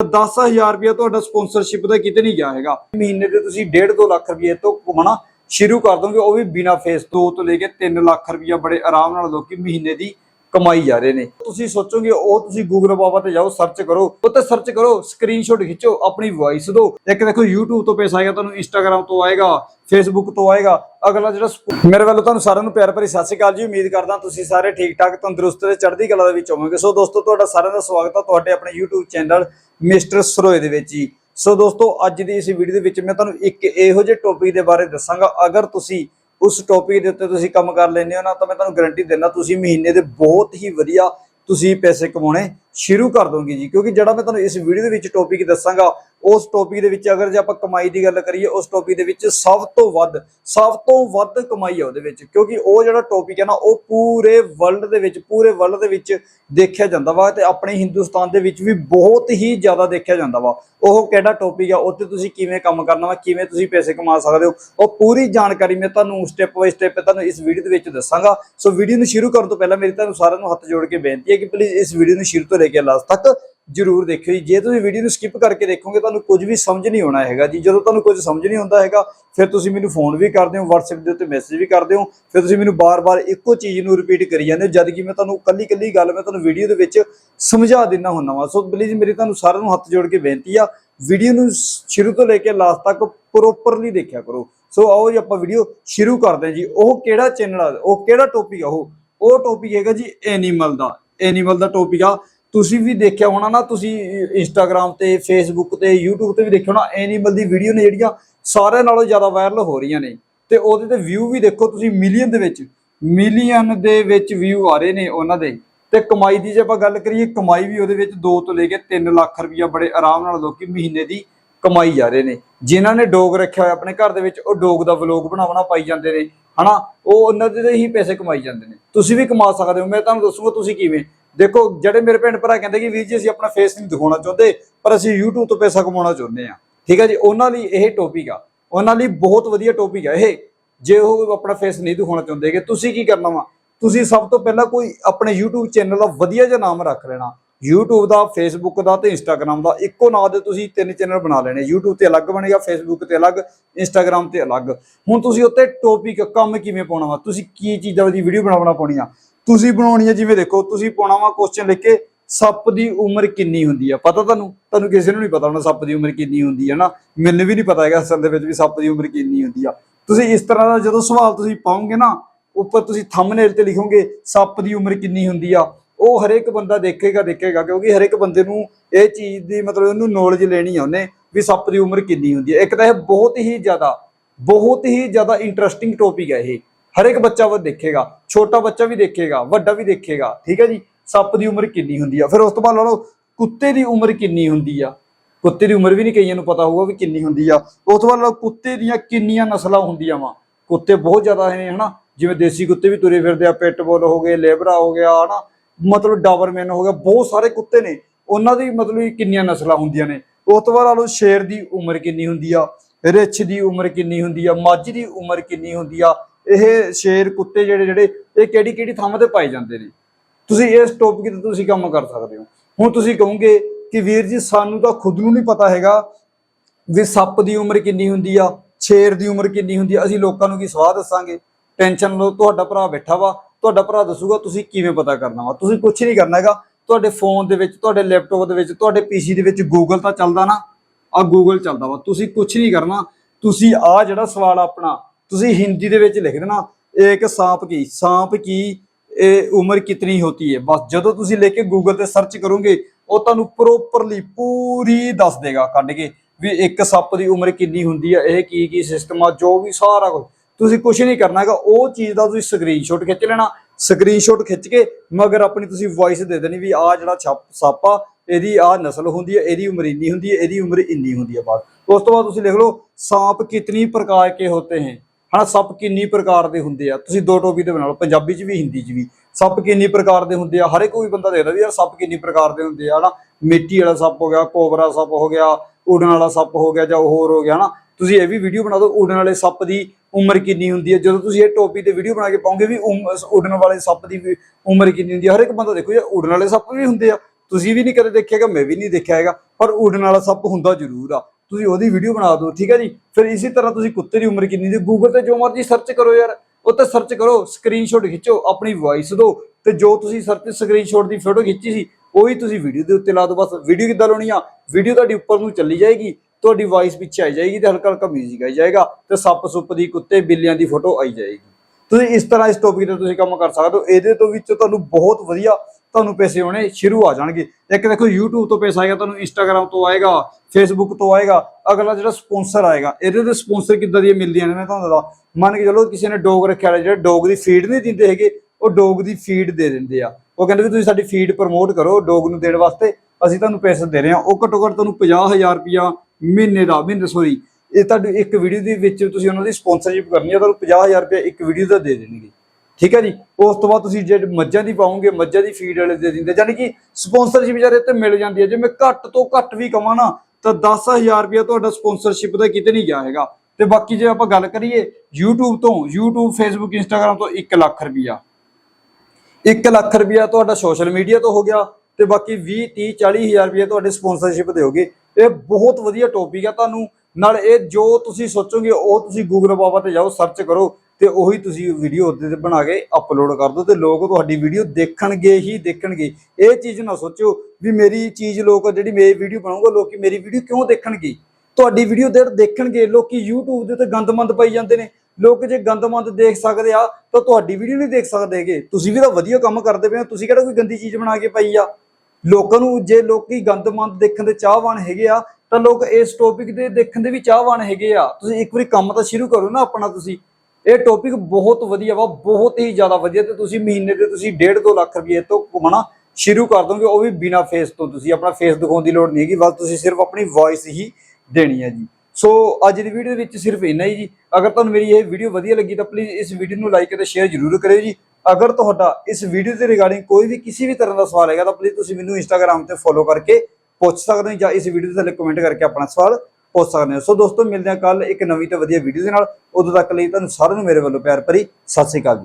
10000 ਰੁਪਏ ਤੁਹਾਡਾ ਸਪਾਂਸਰਸ਼ਿਪ ਦਾ ਕਿਤੇ ਨਹੀਂ ਜਾਏਗਾ ਮਹੀਨੇ ਦੇ ਤੁਸੀਂ 1.5 2 ਲੱਖ ਰੁਪਏ ਤੋਂ ਕਮਾਉਣਾ ਸ਼ੁਰੂ ਕਰ ਦੋਗੇ, ਉਹ ਵੀ ਬਿਨਾ ਫੇਸ 2 ਤੋਂ ਲੈ ਕੇ 3 ਲੱਖ ਰੁਪਏ ਬੜੇ ਆਰਾਮ ਨਾਲ ਲੋਕੀ ਮਹੀਨੇ ਦੀ ਕਮਾਈ ਜਾ ਰਹੇ ਨੇ। ਤੁਸੀਂ ਸੋਚੋਗੇ, ਉਹ ਤੁਸੀਂ ਗੂਗਲ ਬਾਬਾ ਤੇ ਜਾਓ ਸਰਚ ਕਰੋ, ਉੱਤੇ ਸਰਚ ਕਰੋ ਸਕਰੀਨਸ਼ਾਟ ਖਿੱਚੋ, ਆਪਣੀ ਵੌਇਸ ਦਿਓ ਇੱਕ ਦੇਖੋ, YouTube ਤੋਂ ਪੈਸਾ ਆਏਗਾ, ਤੁਹਾਨੂੰ Instagram ਤੋਂ ਆਏਗਾ, Facebook ਤੋਂ ਆਏਗਾ। ਅਗਲਾ ਜਿਹੜਾ ਮੇਰੇ ਵੱਲੋਂ ਤੁਹਾਨੂੰ ਸਾਰਿਆਂ ਨੂੰ ਪਿਆਰ ਭਰੀ ਸਤਿ ਸ਼੍ਰੀ ਅਕਾਲ ਜੀ। ਉਮੀਦ ਕਰਦਾ ਤੁਸੀਂ ਸਾਰੇ ਠੀਕ ਠਾਕ ਤੰਦਰੁਸਤ ਤੇ ਚੜ੍ਹਦੀ ਕਲਾ ਦੇ ਵਿੱਚ ਹੋਵੋਗੇ। ਸੋ ਦੋਸਤੋ, ਤੁਹਾਡਾ ਸਾਰਿਆਂ ਦਾ ਸਵਾਗਤ ਹੈ ਤੁਹਾਡੇ ਆਪਣੇ YouTube ਚੈਨਲ ਮਿਸਟਰ ਸਰੋਏ ਦੇ ਵਿੱਚ ਜੀ। ਸੋ ਦੋਸਤੋ, ਅੱਜ ਦੀ ਇਸ ਵੀਡੀਓ ਦੇ ਵਿੱਚ ਮੈਂ ਤੁਹਾਨੂੰ ਇੱਕ ਇਹੋ ਜਿਹੇ ਟੌਪਿਕ ਦੇ ਬਾਰੇ ਦੱਸਾਂਗਾ। ਅਗਰ ਤੁਸੀਂ ਉਸ ਟੌਪਿਕ ਦੇ ਉੱਤੇ ਤੁਸੀਂ ਕੰਮ ਕਰ ਲੈਂਦੇ ਹੋ ਨਾ, ਤਾਂ ਮੈਂ ਤੁਹਾਨੂੰ ਗਾਰੰਟੀ ਦਿੰਦਾ, ਤੁਸੀਂ ਮਹੀਨੇ ਦੇ ਬਹੁਤ ਹੀ ਵਧੀਆ ਤੁਸੀਂ ਪੈਸੇ ਕਮਾਉਣੇ ਸ਼ੁਰੂ ਕਰ ਦੋਗੇ ਜੀ। ਕਿਉਂਕਿ ਜਿਹੜਾ ਮੈਂ ਤੁਹਾਨੂੰ ਇਸ ਵੀਡੀਓ ਦੇ ਵਿੱਚ ਟੌਪਿਕ ਦੱਸਾਂਗਾ ਉਸ ਟੌਪਿਕ ਦੇ ਵਿੱਚ ਅਗਰ ਜੇ ਆਪਾਂ ਕਮਾਈ ਦੀ ਗੱਲ ਕਰੀਏ, ਉਸ ਟੌਪਿਕ ਦੇ ਵਿੱਚ ਸਭ ਤੋਂ ਵੱਧ, ਸਭ ਤੋਂ ਵੱਧ ਕਮਾਈ ਹੈ ਉਹਦੇ ਵਿੱਚ, ਕਿਉਂਕਿ ਉਹ ਜਿਹੜਾ ਟੋਪਿਕ ਹੈ ਨਾ, ਉਹ ਪੂਰੇ ਵਰਲਡ ਦੇ ਵਿੱਚ, ਪੂਰੇ ਵਰਲਡ ਦੇ ਵਿੱਚ ਦੇਖਿਆ ਜਾਂਦਾ ਵਾ ਤੇ ਆਪਣੇ ਹਿੰਦੁਸਤਾਨ ਦੇ ਵਿੱਚ ਵੀ ਬਹੁਤ ਹੀ ਜ਼ਿਆਦਾ ਦੇਖਿਆ ਜਾਂਦਾ ਵਾ। ਉਹ ਕਿਹੜਾ ਟੋਪਿਕ ਆ ਉੱਤੇ ਤੁਸੀਂ ਕਿਵੇਂ ਕੰਮ ਕਰਨਾ ਵਾ, ਕਿਵੇਂ ਤੁਸੀਂ ਪੈਸੇ ਕਮਾ ਸਕਦੇ ਹੋ, ਉਹ ਪੂਰੀ ਜਾਣਕਾਰੀ ਮੈਂ ਤੁਹਾਨੂੰ ਸਟੈਪ ਬਾਈ ਸਟੈਪ ਤੁਹਾਨੂੰ ਇਸ ਵੀਡੀਓ ਦੇ ਵਿੱਚ ਦੱਸਾਂਗਾ। ਸੋ ਵੀਡੀਓ ਨੂੰ ਸ਼ੁਰੂ ਕਰਨ ਤੋਂ ਪਹਿਲਾਂ ਮੇਰੀ ਤੁਹਾਨੂੰ ਸਾਰਿਆਂ ਨੂੰ ਹੱਥ ਜੋੜ ਕੇ ਬੇਨਤੀ ਹੈ ਕਿ ਪਲੀਜ਼ ਇਸ ਵੀਡੀਓ ਨੂੰ ਸ਼ੁਰੂ ਤੋਂ ਲੈ ਕੇ ਲਾਸਟ ਤੱਕ ਜਰੂਰ ਦੇਖਿਓ ਜੀ। ਜੇ ਤੁਸੀਂ ਵੀਡੀਓ ਨੂੰ ਸਕਿਪ ਕਰਕੇ ਦੇਖੋਗੇ, ਤੁਹਾਨੂੰ ਕੁਝ ਵੀ ਸਮਝ ਨਹੀਂ ਆਉਣਾ ਹੈਗਾ ਜੀ। ਜਦੋਂ ਤੁਹਾਨੂੰ ਕੁਝ ਸਮਝ ਨਹੀਂ ਆਉਂਦਾ ਹੈਗਾ, ਫਿਰ ਤੁਸੀਂ ਮੈਨੂੰ ਫੋਨ ਵੀ ਕਰਦੇ ਹੋ WhatsApp ਦੇ ਉੱਤੇ ਮੈਸੇਜ ਵੀ ਕਰਦੇ ਹੋ ਫਿਰ ਤੁਸੀਂ ਮੈਨੂੰ ਬਾਰ-ਬਾਰ ਇੱਕੋ ਚੀਜ਼ ਨੂੰ ਰਿਪੀਟ ਕਰੀ ਜਾਂਦੇ ਹੋ, ਜਦ ਕਿ ਮੈਂ ਤੁਹਾਨੂੰ ਕੱਲੀ-ਕੱਲੀ ਗੱਲ ਮੈਂ ਤੁਹਾਨੂੰ ਵੀਡੀਓ ਦੇ ਵਿੱਚ ਸਮਝਾ ਦਿੰਦਾ ਹੁੰਦਾ ਵਾਂ। ਸੋ ਪਲੀਜ਼ ਮੇਰੀ ਤੁਹਾਨੂੰ ਸਾਰਿਆਂ ਨੂੰ ਹੱਥ ਜੋੜ ਕੇ ਬੇਨਤੀ ਆ ਵੀਡੀਓ ਨੂੰ ਸ਼ੁਰੂ ਤੋਂ ਲੈ ਕੇ ਲਾਸਟ ਤੱਕ ਪ੍ਰੋਪਰਲੀ ਦੇਖਿਆ ਕਰੋ। ਸੋ ਆਓ ਜੀ, ਆਪਾਂ ਵੀਡੀਓ ਸ਼ੁਰੂ ਕਰਦੇ ਹਾਂ ਜੀ। ਉਹ ਕਿਹੜਾ ਚੈਨਲ ਆ? ਉਹ ਕਿਹੜਾ ਟੌਪਿਕ ਆ ਉਹ? ਉਹ ਟੌਪਿਕ ਹੈਗਾ ਜੀ ਐਨੀਮਲ ਦਾ। ਐਨੀਮਲ ਦਾ ਟੌਪਿਕ ਆ। ਤੁਸੀਂ ਵੀ ਦੇਖਿਆ ਹੋਣਾ ਨਾ, ਤੁਸੀਂ ਇੰਸਟਾਗ੍ਰam ਤੇ ਫੇਸਬੁੱਕ ਤੇ, YouTube ਤੇ ਵੀ ਦੇਖਿਆ ਹੋਣਾ ਐਨੀਮਲ ਦੀ ਵੀਡੀਓ ਨੇ ਜਿਹੜੀਆਂ ਸਾਰਿਆਂ ਨਾਲੋਂ ਜ਼ਿਆਦਾ ਵਾਇਰਲ ਹੋ ਰਹੀਆਂ ਨੇ। ਤੇ ਉਹਦੇ ਤੇ ਵਿਊ ਵੀ ਦੇਖੋ ਤੁਸੀਂ ਮਿਲੀਅਨ ਦੇ ਵਿੱਚ। ਮਿਲੀਅਨ ਦੇ ਵਿੱਚ ਵਿਊ ਆ ਰਹੇ ਨੇ ਉਹਨਾਂ ਦੇ। ਤੇ ਕਮਾਈ ਦੀ ਜੇ ਆਪਾਂ ਗੱਲ ਕਰੀਏ, ਕਮਾਈ ਵੀ ਉਹਦੇ ਵਿੱਚ 2 ਤੋਂ ਲੈ ਕੇ 3 ਲੱਖ ਰੁਪਇਆ ਬੜੇ ਆਰਾਮ ਨਾਲ ਲੋਕੀ ਮਹੀਨੇ ਦੀ ਕਮਾਈ ਜਾ ਰਹੇ ਨੇ। ਜਿਨ੍ਹਾਂ ਨੇ ਡੋਗ ਰੱਖਿਆ ਹੋਇਆ ਆਪਣੇ ਘਰ ਦੇ ਵਿੱਚ, ਉਹ ਡੋਗ ਦਾ ਵਲੌਗ ਬਣਾਉਣਾ ਪਾਈ ਜਾਂਦੇ ਨੇ। ਹਨਾ? ਉਹ ਉਹਨਾਂ ਦੇ ਹੀ ਪੈਸੇ ਕਮਾਈ ਜਾਂਦੇ ਨੇ। ਤੁਸੀਂ ਵੀ ਕਮਾ ਸਕਦੇ ਹੋ। ਮੈਂ ਤੁਹਾਨੂੰ ਦੱਸੂਗਾ ਤੁਸੀਂ ਕਿਵੇਂ। ਦੇਖੋ, ਜਿਹੜੇ ਮੇਰੇ ਭੈਣ ਭਰਾ ਕਹਿੰਦੇ ਕਿ ਵੀਰ ਜੀ, ਅਸੀਂ ਆਪਣਾ ਫੇਸ ਨਹੀਂ ਦਿਖਾਉਣਾ ਚਾਹੁੰਦੇ, ਪਰ ਅਸੀਂ YouTube ਤੋਂ ਪੈਸਾ ਕਮਾਉਣਾ ਚਾਹੁੰਦੇ ਆ ਠੀਕ ਹੈ ਜੀ? ਉਹਨਾਂ ਲਈ ਇਹ ਟੌਪਿਕ ਆ। ਉਹਨਾਂ ਲਈ ਬਹੁਤ ਵਧੀਆ ਟੌਪਿਕ ਆ ਇਹ। ਜੇ ਉਹ ਆਪਣਾ ਫੇਸ ਨਹੀਂ ਦਿਖਾਉਣਾ ਚਾਹੁੰਦੇ ਕਿ ਤੁਸੀਂ ਕੀ ਕਰਨਾ ਵਾ? ਤੁਸੀਂ ਸਭ ਤੋਂ ਪਹਿਲਾਂ ਕੋਈ ਆਪਣੇ YouTube ਚੈਨਲ ਦਾ ਵਧੀਆ ਜਿਹਾ ਨਾਮ ਰੱਖ ਲੈਣਾ। YouTube ਦਾ, Facebook ਦਾ ਤੇ Instagram ਦਾ। ਇੱਕੋ ਨਾਂ ਦੇ ਤੁਸੀਂ ਤਿੰਨ ਚੈਨਲ ਬਣਾ ਲੈਣੇ। YouTube ਤੇ ਅਲੱਗ ਬਣੇਗਾ Facebook ਤੇ ਅਲੱਗ, Instagram ਤੇ ਅਲੱਗ। ਹੁਣ ਤੁਸੀਂ ਉੱਤੇ ਟੌਪਿਕ ਕੰਮ ਕਿਵੇਂ ਪਾਉਣਾ ਵਾ? ਤੁਸੀਂ ਕੀ ਚੀਜ਼ਾਂ ਦੀ ਵੀਡੀਓ ਬਣਾਉਣਾ ਪਾਉਣੀ ਆ ਤੁਸੀਂ ਬਣਾਉਣੀ ਹੈ, ਜਿਵੇਂ ਦੇਖੋ, ਤੁਸੀਂ ਪਾਉਣਾ ਵਾ ਕੁਐਸਚਨ ਲਿਖ ਕੇ, ਸੱਪ ਦੀ ਉਮਰ ਕਿੰਨੀ ਹੁੰਦੀ ਆ? ਪਤਾ ਤੁਹਾਨੂੰ? ਤੁਹਾਨੂੰ ਕਿਸੇ ਨੂੰ ਨਹੀਂ ਪਤਾ ਹੋਣਾ ਸੱਪ ਦੀ ਉਮਰ ਕਿੰਨੀ ਹੁੰਦੀ ਹੈ ਨਾ ਮੈਨੂੰ ਵੀ ਨਹੀਂ ਪਤਾ ਹੈਗਾ ਅਸਲ ਦੇ ਵਿੱਚ ਵੀ ਸੱਪ ਦੀ ਉਮਰ ਕਿੰਨੀ ਹੁੰਦੀ ਆ। ਤੁਸੀਂ ਇਸ ਤਰ੍ਹਾਂ ਦਾ ਜਦੋਂ ਸਵਾਲ ਤੁਸੀਂ ਪਾਉਂਗੇ ਨਾ, ਉੱਪਰ ਤੁਸੀਂ ਥੰਬਨੇਲ ਤੇ ਲਿਖੋਗੇ, ਸੱਪ ਦੀ ਉਮਰ ਕਿੰਨੀ ਹੁੰਦੀ ਆ, ਉਹ ਹਰੇਕ ਬੰਦਾ ਦੇਖੇਗਾ ਦੇਖੇਗਾ, ਕਿਉਂਕਿ ਹਰੇਕ ਬੰਦੇ ਨੂੰ ਇਹ ਚੀਜ਼ ਦੀ ਮਤਲਬ ਉਹਨੂੰ ਨੌਲੇਜ ਲੈਣੀ ਆ ਉਹਨੇ ਵੀ ਸੱਪ ਦੀ ਉਮਰ ਕਿੰਨੀ ਹੁੰਦੀ ਹੈ ਇੱਕ ਤਾਂ ਇਹ ਬਹੁਤ ਹੀ ਜ਼ਿਆਦਾ, ਬਹੁਤ ਹੀ ਜ਼ਿਆਦਾ ਇੰਟਰਸਟਿੰਗ ਟੌਪਿਕ ਹੈ ਇਹ। ਹਰੇਕ ਬੱਚਾ ਉਹ ਦੇਖੇਗਾ, ਛੋਟਾ ਬੱਚਾ ਵੀ ਦੇਖੇਗਾ, ਵੱਡਾ ਵੀ ਦੇਖੇਗਾ, ਠੀਕ ਹੈ ਜੀ? ਸੱਪ ਦੀ ਉਮਰ ਕਿੰਨੀ ਹੁੰਦੀ ਆ? ਫਿਰ ਉਸ ਤੋਂ ਬਾਅਦ ਲਾ ਲਓ, ਕੁੱਤੇ ਦੀ ਉਮਰ ਕਿੰਨੀ ਹੁੰਦੀ ਆ? ਕੁੱਤੇ ਦੀ ਉਮਰ ਵੀ ਨਹੀਂ ਕਈਆਂ ਨੂੰ ਪਤਾ ਹੋਊਗਾ ਵੀ ਕਿੰਨੀ ਹੁੰਦੀ ਆ। ਉਸ ਤੋਂ ਬਾਅਦ ਲਾ ਲਓ, ਕੁੱਤੇ ਦੀਆਂ ਕਿੰਨੀਆਂ ਨਸਲਾਂ ਹੁੰਦੀਆਂ ਵਾ? ਕੁੱਤੇ ਬਹੁਤ ਜ਼ਿਆਦਾ ਨੇ, ਹਨਾ? ਜਿਵੇਂ ਦੇਸੀ ਕੁੱਤੇ ਵੀ ਤੁਰੇ ਫਿਰਦੇ ਆ ਪਿਟਬੁਲ ਹੋ ਗਏ, ਲੇਬਰਾ ਹੋ ਗਿਆ, ਹਨਾ? ਮਤਲਬ ਡਾਬਰਮੈਨ ਹੋ ਗਿਆ, ਬਹੁਤ ਸਾਰੇ ਕੁੱਤੇ ਨੇ। ਉਹਨਾਂ ਦੀ ਮਤਲਬ ਕਿੰਨੀਆਂ ਨਸਲਾਂ ਹੁੰਦੀਆਂ ਨੇ? ਉਸ ਤੋਂ ਬਾਅਦ ਲਾ ਲਓ, ਸ਼ੇਰ ਦੀ ਉਮਰ ਕਿੰਨੀ ਹੁੰਦੀ ਆ? ਰਿੱਛ ਦੀ ਉਮਰ ਕਿੰਨੀ ਹੁੰਦੀ ਆ? ਮੱਝ ਦੀ ਉਮਰ ਕਿੰਨੀ ਹੁੰਦੀ ਆ? ਇਹ ਸ਼ੇਰ, ਕੁੱਤੇ ਜਿਹੜੇ ਜਿਹੜੇ, ਇਹ ਕਿਹੜੀ ਕਿਹੜੀ ਥਾਵਾਂ ਤੇ ਪਾਏ ਜਾਂਦੇ ਨੇ? ਤੁਸੀਂ ਇਸ ਟੌਪਿਕ ਤੇ ਤੁਸੀਂ ਕੰਮ ਕਰ ਸਕਦੇ ਹੋ। ਹੁਣ ਤੁਸੀਂ ਕਹੋਗੇ ਕਿ ਵੀਰ ਜੀ, ਸਾਨੂੰ ਤਾਂ ਖੁਦ ਨੂੰ ਨਹੀਂ ਪਤਾ ਹੈਗਾ ਵੀ ਸੱਪ ਦੀ ਉਮਰ ਕਿੰਨੀ ਹੁੰਦੀ ਆ, ਸ਼ੇਰ ਦੀ ਉਮਰ ਕਿੰਨੀ ਹੁੰਦੀ ਆ। ਅਸੀਂ ਲੋਕਾਂ ਨੂੰ ਕੀ ਸਵਾਹ ਦੱਸਾਂਗੇ? ਟੈਨਸ਼ਨ ਲਓ, ਤੁਹਾਡਾ ਭਰਾ ਬੈਠਾ ਵਾ, ਤੁਹਾਡਾ ਭਰਾ ਦੱਸੂਗਾ ਤੁਸੀਂ ਕਿਵੇਂ ਪਤਾ ਕਰਨਾ ਵਾ। ਤੁਸੀਂ ਕੁਝ ਨਹੀਂ ਕਰਨਾ ਹੈਗਾ। ਤੁਹਾਡੇ ਫੋਨ ਦੇ ਵਿੱਚ, ਤੁਹਾਡੇ ਲੈਪਟਾਪ ਦੇ ਵਿੱਚ, ਤੁਹਾਡੇ ਪੀਸੀ ਦੇ ਵਿੱਚ ਗੂਗਲ ਤਾਂ ਚੱਲਦਾ ਨਾ। ਆ ਗੂਗਲ ਚੱਲਦਾ ਵਾ। ਤੁਸੀਂ ਕੁਝ ਨਹੀਂ ਕਰਨਾ। ਤੁਸੀਂ ਆ ਜਿਹੜਾ ਸਵਾਲ ਆਪਣਾ ਤੁਸੀਂ ਹਿੰਦੀ ਦੇ ਵਿੱਚ ਲਿਖ ਦੇਣਾ ਇੱਕ सांप की सांप की ਇਹ ਉਮਰ ਕਿਤਨੀ ਹੋਤੀ ਹੈ ਬਸ ਜਦੋਂ ਤੁਸੀਂ ਲੈ ਕੇ ਗੂਗਲ ਤੇ ਸਰਚ ਕਰੋਗੇ ਉਹ ਤੁਹਾਨੂੰ ਪ੍ਰੋਪਰਲੀ ਪੂਰੀ ਦੱਸ ਦੇਗਾ ਕੱਢ ਕੇ ਵੀ ਇੱਕ ਸੱਪ ਦੀ ਉਮਰ ਕਿੰਨੀ ਹੁੰਦੀ ਹੈ ਇਹ ਕੀ ਕੀ ਸਿਸਟਮ ਆ ਜੋ ਵੀ ਸਾਰਾ ਕੁਝ ਤੁਸੀਂ ਕੁਝ ਨਹੀਂ ਕਰਨਾ ਹੈਗਾ ਉਹ ਚੀਜ਼ ਦਾ ਤੁਸੀਂ ਸਕਰੀਨਸ਼ਾਟ ਖਿੱਚ ਲੈਣਾ ਸਕਰੀਨਸ਼ਾਟ ਖਿੱਚ ਕੇ ਮਗਰ ਆਪਣੀ ਤੁਸੀਂ ਵੌਇਸ ਦੇ ਦੇਣੀ ਵੀ ਆ ਜਿਹੜਾ ਛੱਪ- ਸੱਪ ਆ ਇਹਦੀ ਆ ਨਸਲ ਹੁੰਦੀ ਹੈ ਇਹਦੀ ਉਮਰ ਇੰਨੀ ਹੁੰਦੀ ਹੈ ਇਹਦੀ ਉਮਰ ਇੰਨੀ ਹੁੰਦੀ ਹੈ ਬਸ ਉਸ ਤੋਂ ਬਾਅਦ ਤੁਸੀਂ ਲਿਖ ਲਓ सांप कितनी प्रकार के होते हैं ਹਨਾ, ਸੱਪ ਕਿੰਨੀ ਪ੍ਰਕਾਰ ਦੇ ਹੁੰਦੇ ਆ? ਤੁਸੀਂ ਦੋ ਟੋਪੀ ਦੇ ਬਣਾ ਲਓ, ਪੰਜਾਬੀ ਚ ਵੀ, ਹਿੰਦੀ ਚ ਵੀ। ਸੱਪ ਕਿੰਨੀ ਪ੍ਰਕਾਰ ਦੇ ਹੁੰਦੇ ਆ? ਹਰ ਇੱਕ ਕੋਈ ਬੰਦਾ ਦੇਖਦਾ ਵੀ ਯਾਰ ਸੱਪ ਕਿੰਨੀ ਪ੍ਰਕਾਰ ਦੇ ਹੁੰਦੇ ਆ, ਹਨਾ? ਮਿੱਟੀ ਵਾਲਾ ਸੱਪ ਹੋ ਗਿਆ, ਕੋਬਰਾ ਸੱਪ ਹੋ ਗਿਆ ਉਡਣ ਵਾਲਾ ਸੱਪ ਹੋ ਗਿਆ ਜਾਂ ਹੋਰ ਹੋ ਗਿਆ, ਹਨਾ? ਤੁਸੀਂ ਇਹ ਵੀ ਵੀਡੀਓ ਬਣਾ ਦਿਓ ਉਡਣ ਵਾਲੇ ਸੱਪ ਦੀ ਉਮਰ ਕਿੰਨੀ ਹੁੰਦੀ ਹੈ ਜਦੋਂ ਤੁਸੀਂ ਇਹ ਟੋਪੀ ਤੇ ਵੀਡੀਓ ਬਣਾ ਕੇ ਪਾਓਗੇ ਵੀ ਉਮ- ਉਡਣ ਵਾਲੇ ਸੱਪ ਦੀ ਵੀ ਉਮਰ ਕਿੰਨੀ ਹੁੰਦੀ ਹੈ ਹਰ ਇੱਕ ਬੰਦਾ ਦੇਖੋ ਯਾਰ ਉਡਣ ਵਾਲੇ ਸੱਪ ਵੀ ਹੁੰਦੇ ਆ। ਤੁਸੀਂ ਵੀ ਨਹੀਂ ਕਦੇ ਦੇਖਿਆਗਾ ਮੈਂ ਵੀ ਨਹੀਂ ਦੇਖਿਆ ਹੈਗਾ, ਪਰ ਉਡਣ ਵਾਲਾ ਸੱਪ ਹੁੰਦਾ ਜ਼ਰੂਰ ਆ। ਤੁਸੀਂ ਉਹਦੀ ਵੀਡੀਓ ਬਣਾ ਦਿਓ, ਠੀਕ ਹੈ ਜੀ? ਫਿਰ ਇਸੇ ਤਰ੍ਹਾਂ ਤੁਸੀਂ ਕੁੱਤੇ ਦੀ ਉਮਰ ਕਿੰਨੀ ਦੀ ਗੂਗਲ ਤੇ ਜੋ ਮਰਜ਼ੀ ਸਰਚ ਕਰੋ ਯਾਰ ਉੱਤੇ ਸਰਚ ਕਰੋ ਸਕਰੀਨਸ਼ਾਟ ਖਿੱਚੋ, ਆਪਣੀ ਵੌਇਸ ਦਿਓ ਤੇ ਜੋ ਤੁਸੀਂ ਸਰਚ ਸਕਰੀਨਸ਼ਾਟ ਦੀ ਫੋਟੋ ਖਿੱਚੀ ਸੀ, ਉਹੀ ਤੁਸੀਂ ਵੀਡੀਓ ਦੇ ਉੱਤੇ ਲਾ ਦਿਓ, ਬਸ ਵੀਡੀਓ ਕਿੱਦਾਂ ਲਾਉਣੀ ਆ? ਵੀਡੀਓ ਤੁਹਾਡੀ ਉੱਪਰ ਨੂੰ ਚੱਲੀ ਜਾਏਗੀ, ਤੁਹਾਡੀ ਵੌਇਸ ਪਿੱਛੇ ਆਈ ਜਾਏਗੀ ਤੇ ਹਲਕਾ ਹਲਕਾ 뮤직 ਆਈ ਜਾਏਗਾ ਤੇ ਸੱਪ ਸੁੱਪ ਦੀ, ਕੁੱਤੇ, ਬਿੱਲਿਆਂ ਦੀ ਫੋਟੋ ਆਈ ਜਾਏਗੀ। ਤੁਸੀਂ ਇਸ ਤਰ੍ਹਾਂ ਇਸ ਟੌਪਿਕ ਤੇ ਤੁਸੀਂ ਕੰਮ ਕਰ ਸਕਦੇ ਹੋ, ਇਹਦੇ ਤੋਂ ਵਿੱਚ ਤੁਹਾਨੂੰ ਬਹੁਤ ਵਧੀਆ ਤੁਹਾਨੂੰ ਪੈਸੇ ਆਉਣੇ ਸ਼ੁਰੂ ਆ ਜਾਣਗੇ। ਇੱਕ ਦੇਖੋ YouTube ਤੋਂ ਪੈਸਾ ਆਏਗਾ, ਤੁਹਾਨੂੰ Instagram ਤੋਂ ਆਏਗਾ, Facebook ਤੋਂ ਆਏਗਾ, ਅਗਲਾ ਜਿਹੜਾ ਸਪਾਂਸਰ ਆਏਗਾ, ਇਹਦੇ ਤੇ ਸਪਾਂਸਰ ਕਿੱਦਾਂ ਦੀਆਂ ਮਿਲਦੀਆਂ ਨੇ ਮੈਂ ਤੁਹਾਨੂੰ ਦੱਸਦਾ। ਮੰਨ ਕੇ ਚਲੋ ਕਿਸੇ ਨੇ ਡੌਗ ਰੱਖਿਆ ਹੋਇਆ, ਜਿਹੜਾ ਡੌਗ ਦੀ ਫੀਡ ਨਹੀਂ ਦਿੰਦੇ ਹੈਗੇ, ਉਹ ਡੌਗ ਦੀ ਫੀਡ ਦੇ ਦਿੰਦੇ ਆ। ਉਹ ਕਹਿੰਦੇ ਵੀ ਤੁਸੀਂ ਸਾਡੀ ਫੀਡ ਪ੍ਰਮੋਟ ਕਰੋ ਡੌਗ ਨੂੰ ਦੇਣ ਵਾਸਤੇ, ਅਸੀਂ ਤੁਹਾਨੂੰ ਪੈਸੇ ਦੇ ਰਹੇ ਹਾਂ। ਉਹ ਘੱਟੋ ਘੱਟ ਤੁਹਾਨੂੰ 50000 ਰੁਪਇਆ ਮਹੀਨੇ ਦਾ, ਮਹੀਨੇ ਸੋਰੀ ਇਹ ਤੁਹਾਡੀ ਇੱਕ ਵੀਡੀਓ ਦੇ ਵਿੱਚ ਤੁਸੀਂ ਉਹਨਾਂ ਦੀ ਸਪਾਂਸਰਸ਼ਿਪ ਕਰਨੀ ਹੈ ਤੁਹਾਨੂੰ 50000 ਰੁਪਏ ਇੱਕ ਵੀਡੀਓ ਦਾ ਦੇ ਦੇਣਗੇ। ਠੀਕ ਹੈ ਜੀ? ਉਸ ਤੋਂ ਬਾਅਦ ਤੁਸੀਂ ਜੇ ਮੱਝਾਂ ਦੀ ਪਾਉਂਗੇ ਮੱਝਾਂ ਦੀ ਫੀਡ ਵਾਲੇ ਦੇ ਦਿੰਦੇ ਯਾਨੀ ਕਿ ਸਪਾਂਸਰਸ਼ਿਪ ਵਿਚਾਰੇ ਤੇ ਮਿਲ ਜਾਂਦੀ ਹੈ। ਜੇ ਮੈਂ ਘੱਟ ਤੋਂ ਘੱਟ ਵੀ ਕਵਾਂ ਨਾ, ਤਾਂ 10000 ਰੁਪਏ ਤੁਹਾਡਾ ਸਪਾਂਸਰਸ਼ਿਪ ਦਾ ਕਿਤੇ ਨਹੀਂ ਗਿਆ ਹੈਗਾ। ਤੇ ਬਾਕੀ ਜੇ ਆਪਾਂ ਗੱਲ ਕਰੀਏ, YouTube ਤੋਂ, YouTube, Facebook, Instagram ਤੋਂ 1 ਲੱਖ ਰੁਪਇਆ। 1 ਲੱਖ ਰੁਪਇਆ ਤੁਹਾਡਾ ਸੋਸ਼ਲ ਮੀਡੀਆ ਤੋਂ ਹੋ ਗਿਆ, ਤੇ ਬਾਕੀ 20 30 40 ਹਜ਼ਾਰ ਰੁਪਏ ਤੁਹਾਡੇ ਸਪਾਂਸਰਸ਼ਿਪ ਦੇ ਹੋਗੇ ਇਹ ਬਹੁਤ ਵਧੀਆ ਟੌਪਿਕ ਆ ਤੁਹਾਨੂੰ। ਨਾਲ ਇਹ ਜੋ ਤੁਸੀਂ ਸੋਚੋਗੇ, ਉਹ ਤੁਸੀਂ ਗੂਗਲ ਬਾਬਾ ਤੇ ਜਾਓ ਸਰਚ ਕਰੋ। ਤੇ ਉਹੀ ਤੁਸੀਂ ਵੀਡੀਓ ਉਹਦੇ ਤੇ ਬਣਾ ਕੇ ਅਪਲੋਡ ਕਰ ਦਿਓ ਤੇ ਲੋਕ ਤੁਹਾਡੀ ਵੀਡੀਓ ਦੇਖਣਗੇ ਹੀ ਦੇਖਣਗੇ। ਇਹ ਚੀਜ਼ ਨਾ ਸੋਚੋ ਵੀ ਮੇਰੀ ਚੀਜ਼ ਲੋਕ ਜਿਹੜੀ ਮੇਰੀ ਵੀਡੀਓ ਬਣਾਉਂਗਾ, ਲੋਕੀ ਮੇਰੀ ਵੀਡੀਓ ਕਿਉਂ ਦੇਖਣਗੇ? ਤੁਹਾਡੀ ਵੀਡੀਓ ਦੇ ਦੇਖਣਗੇ, ਲੋਕੀ YouTube ਦੇ ਉੱਤੇ ਗੰਦਮੰਦ ਪਾਈ ਜਾਂਦੇ ਨੇ। ਲੋਕ ਜੇ ਗੰਦਮੰਦ ਦੇਖ ਸਕਦੇ ਆ, ਤਾਂ ਤੁਹਾਡੀ ਵੀਡੀਓ ਨਹੀਂ ਦੇਖ ਸਕਦੇਗੇ ਤੁਸੀਂ ਵੀ ਤਾਂ ਵਧੀਆ ਕੰਮ ਕਰਦੇ ਪਏ ਹੋ, ਤੁਸੀਂ ਕਿਹੜਾ ਕੋਈ ਗੰਦੀ ਚੀਜ਼ ਬਣਾ ਕੇ ਪਾਈ ਆ? ਲੋਕਾਂ ਨੂੰ ਜੇ ਲੋਕੀ ਗੰਦਮੰਦ ਦੇਖਣ ਦੇ ਚਾਹਵਾਨ ਹੈਗੇ ਆ, ਤਾਂ ਲੋਕ ਇਸ ਟੌਪਿਕ ਦੇ ਦੇਖਣ ਦੇ ਵੀ ਚਾਹਵਾਨ ਹੈਗੇ ਆ। ਤੁਸੀਂ ਇੱਕ ਵਾਰੀ ਕੰਮ ਤਾਂ ਸ਼ੁਰੂ ਕਰੋ ਨਾ ਆਪਣਾ ਤੁਸੀਂ। ਇਹ ਟੌਪਿਕ ਬਹੁਤ ਵਧੀਆ ਵਾ, ਬਹੁਤ ਹੀ ਜ਼ਿਆਦਾ ਵਧੀਆ ਤੇ ਤੁਸੀਂ ਮਹੀਨੇ ਦੇ ਤੁਸੀਂ 1.5 2 ਲੱਖ ਰੁਪਏ ਤੋਂ ਕਮਾਉਣਾ ਸ਼ੁਰੂ ਕਰ ਦੋਗੇ, ਉਹ ਵੀ ਬਿਨਾ ਫੇਸ ਤੋਂ। ਤੁਸੀਂ ਆਪਣਾ ਫੇਸ ਦਿਖਾਉਣ ਦੀ ਲੋੜ ਨਹੀਂ ਹੈਗੀ, ਬਸ ਤੁਸੀਂ ਸਿਰਫ ਆਪਣੀ ਵੌਇਸ ਹੀ ਦੇਣੀ ਹੈ ਜੀ। ਸੋ ਅੱਜ ਦੀ ਵੀਡੀਓ ਦੇ ਵਿੱਚ ਸਿਰਫ ਇੰਨਾ ਹੀ ਜੀ। ਅਗਰ ਤੁਹਾਨੂੰ ਮੇਰੀ ਇਹ ਵੀਡੀਓ ਵਧੀਆ ਲੱਗੀ ਤਾਂ ਪਲੀਜ਼ ਇਸ ਵੀਡੀਓ ਨੂੰ ਲਾਈਕ ਅਤੇ ਸ਼ੇਅਰ ਜ਼ਰੂਰ ਕਰਿਓ ਜੀ। ਅਗਰ ਤੁਹਾਡਾ ਇਸ ਵੀਡੀਓ ਦੇ ਰਿਗਾਰਡਿੰਗ ਕੋਈ ਵੀ ਕਿਸੇ ਵੀ ਤਰ੍ਹਾਂ ਦਾ ਸਵਾਲ ਹੈਗਾ ਤਾਂ ਪਲੀਜ਼ ਤੁਸੀਂ ਮੈਨੂੰ ਇੰਸਟਾਗ੍ਰam ਤੇ ਫੋਲੋ ਕਰਕੇ ਪੁੱਛ ਸਕਦੇ ਹੋ ਜਾਂ ਇਸ ਵੀਡੀਓ ਦੇ ਥੱਲੇ ਕਮੈਂਟ ਕਰਕੇ ਆਪਣਾ ਸਵਾਲ ਪੁੱਛ ਸਕਦੇ ਹੋ। ਸੋ ਦੋਸਤੋ, ਮਿਲਦੇ ਹਾਂ ਕੱਲ ਇੱਕ ਨਵੀਂ ਤੇ ਵਧੀਆ ਵੀਡੀਓ ਦੇ ਨਾਲ। ਉਦੋਂ ਤੱਕ ਲਈ ਤੁਹਾਨੂੰ ਸਾਰਿਆਂ ਨੂੰ ਮੇਰੇ ਵੱਲੋਂ ਪਿਆਰ ਭਰੀ ਸਤਿ ਸ਼੍ਰੀ ਅਕਾਲ ਜੀ।